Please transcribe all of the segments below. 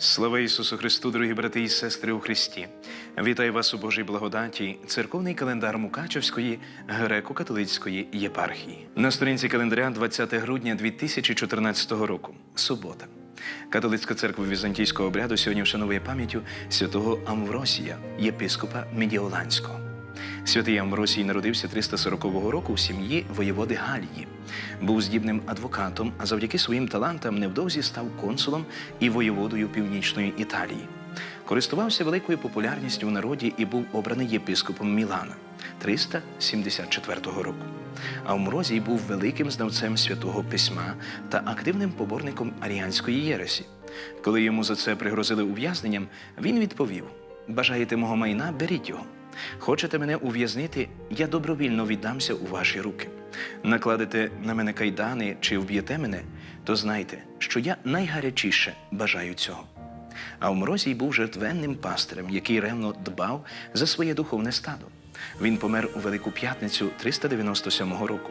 Слава Ісусу Христу, дорогі брати і сестри у Христі! Вітаю вас у Божій благодаті, церковний календар Мукачевської греко-католицької єпархії. На сторінці календаря 20 грудня 2014 року. Субота. Католицька церква візантійського обряду сьогодні вшановує пам'яттю святого Амвросія, єпископа Медіоланського. Святий Амвросій народився 340 року в сім'ї воєводи Галії. Був здібним адвокатом, а завдяки своїм талантам невдовзі став консулом і воєводою Північної Італії. Користувався великою популярністю в народі і був обраний єпископом Мілана 374 року. Амврозій був великим знавцем святого письма та активним поборником аріанської єресі. Коли йому за це пригрозили ув'язненням, він відповів: Бажаєте мого майна, беріть його. Хочете мене ув'язнити, я добровільно віддамся у ваші руки. Накладете на мене кайдани чи вб'єте мене, то знайте, що я найгарячіше бажаю цього. А Омрозій був жертвенним пастирем, який ревно дбав за своє духовне стадо. Він помер у Велику П'ятницю 397 року,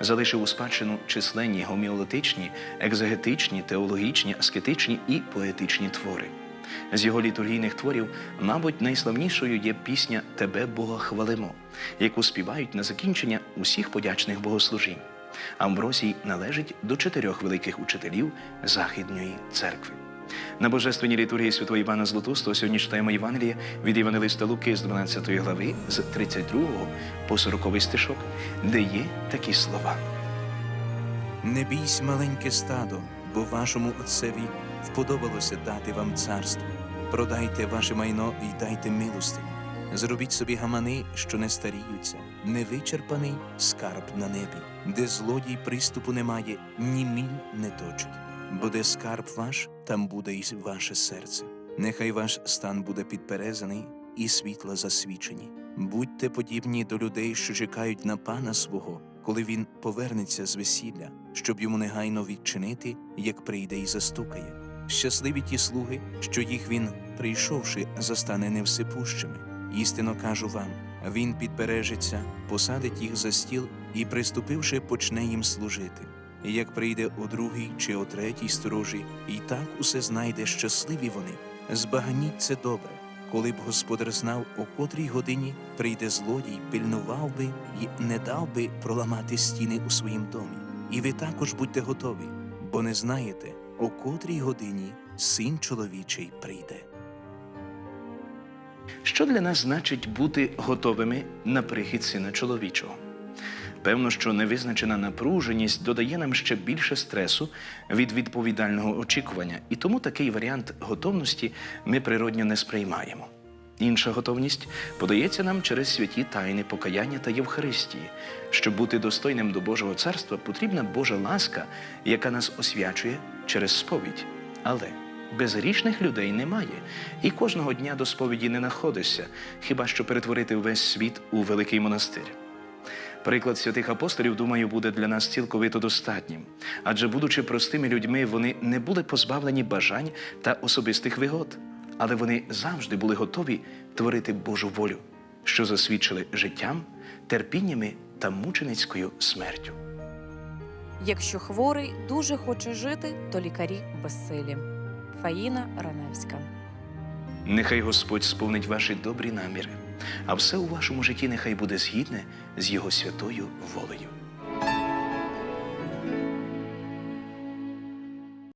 залишив у спадщину численні гоміолотичні, екзегетичні, теологічні, аскетичні і поетичні твори. З його літургійних творів, мабуть, найславнішою є пісня Тебе Бога хвалимо, яку співають на закінчення усіх подячних богослужінь. Амбросій належить до чотирьох великих учителів Західної церкви. На божественній літургії святого Івана Златоустого сьогодні читаємо Євангеліє від Євангелиста Луки з 12 глави з 32 по 40 стишок, де є такі слова. Не бійсь, маленьке стадо, бо вашому отцеві вподобалося дати вам царство. Продайте ваше майно і дайте милостиню. Зробіть собі гамани, що не старіються, невичерпаний скарб на небі, де злодій приступу немає, ні міль не точить. Бо де скарб ваш, там буде і ваше серце. Нехай ваш стан буде підперезаний і світла засвічені. Будьте подібні до людей, що чекають на пана свого, коли він повернеться з весілля, щоб йому негайно відчинити, як прийде і застукає. Щасливі ті слуги, що їх він, прийшовши, застане невсипущими. Істинно кажу вам, він підбережеться, посадить їх за стіл і, приступивши, почне їм служити. Як прийде о другій чи о третій сторожі, і так усе знайде щасливі вони. Збагніть це добре. Коли б господар знав, о котрій годині прийде злодій, пильнував би і не дав би проламати стіни у своїм домі. І ви також будьте готові, бо не знаєте, о котрій годині син чоловічий прийде. Що для нас значить бути готовими на прихід сина чоловічого? Певно, що невизначена напруженість додає нам ще більше стресу від відповідального очікування, і тому такий варіант готовності ми природньо не сприймаємо. Інша готовність подається нам через святі тайни покаяння та Євхаристії. Щоб бути достойним до Божого царства, потрібна Божа ласка, яка нас освячує через сповідь. Але безгрішних людей немає, і кожного дня до сповіді не находишся, хіба що перетворити весь світ у великий монастир. Приклад святих апостолів, думаю, буде для нас цілковито достатнім. Адже, будучи простими людьми, вони не були позбавлені бажань та особистих вигод, але вони завжди були готові творити Божу волю, що засвідчили життям, терпіннями та мученицькою смертю. Якщо хворий дуже хоче жити, то лікарі безсилі. Фаїна Раневська. Нехай Господь сповнить ваші добрі наміри, а все у вашому житті нехай буде згідне з Його святою волею.